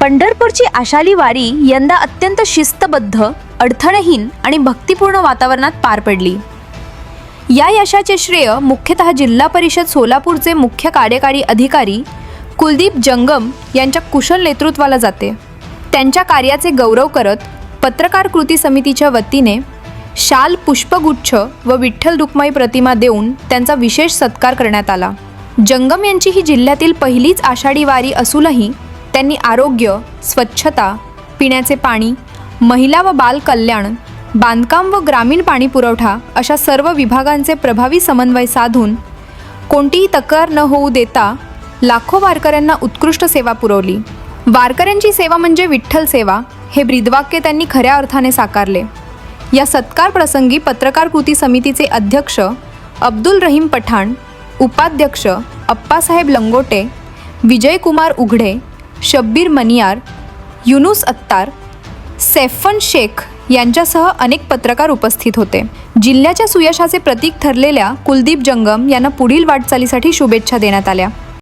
पंढरपूरची आषाढी वारी यंदा अत्यंत शिस्तबद्ध अडथळहीन आणि भक्तिपूर्ण वातावरणात पार पडली. या यशाचे श्रेय मुख्यतः जिल्हा परिषद सोलापूरचे मुख्य कार्यकारी अधिकारी कुलदीप जंगम यांच्या कुशल नेतृत्वाला जाते. त्यांच्या कार्याचे गौरव करत पत्रकार कृती समितीच्या वतीने शाल पुष्पगुच्छ व विठ्ठल रुक्माई प्रतिमा देऊन त्यांचा विशेष सत्कार करण्यात आला. जंगम यांची ही जिल्ह्यातील पहिलीच आषाढी वारी असूनही त्यांनी आरोग्य स्वच्छता पिण्याचे पाणी महिला व बाल कल्याण बांधकाम व ग्रामीण पाणी पुरवठा अशा सर्व विभागांचे प्रभावी समन्वय साधून कोणतीही तक्रार न होऊ देता लाखो वारकऱ्यांना उत्कृष्ट सेवा पुरवली. वारकऱ्यांची सेवा म्हणजे विठ्ठल सेवा हे ब्रीदवाक्य त्यांनी खऱ्या अर्थाने साकारले. या सत्कार प्रसंगी पत्रकार कृती समितीचे अध्यक्ष अब्दुल रहीम पठाण उपाध्यक्ष अप्पासाहेब लंगोटे विजयकुमार उघडे शब्बीर मनियार युनुस अत्तार सैफन शेख यांच्यासह अनेक पत्रकार उपस्थित होते. जिल्ह्याच्या सुयशाचे प्रतीक ठरलेल्या कुलदीप जंगम यांना पुढील वाटचालीसाठी शुभेच्छा देण्यात आल्या.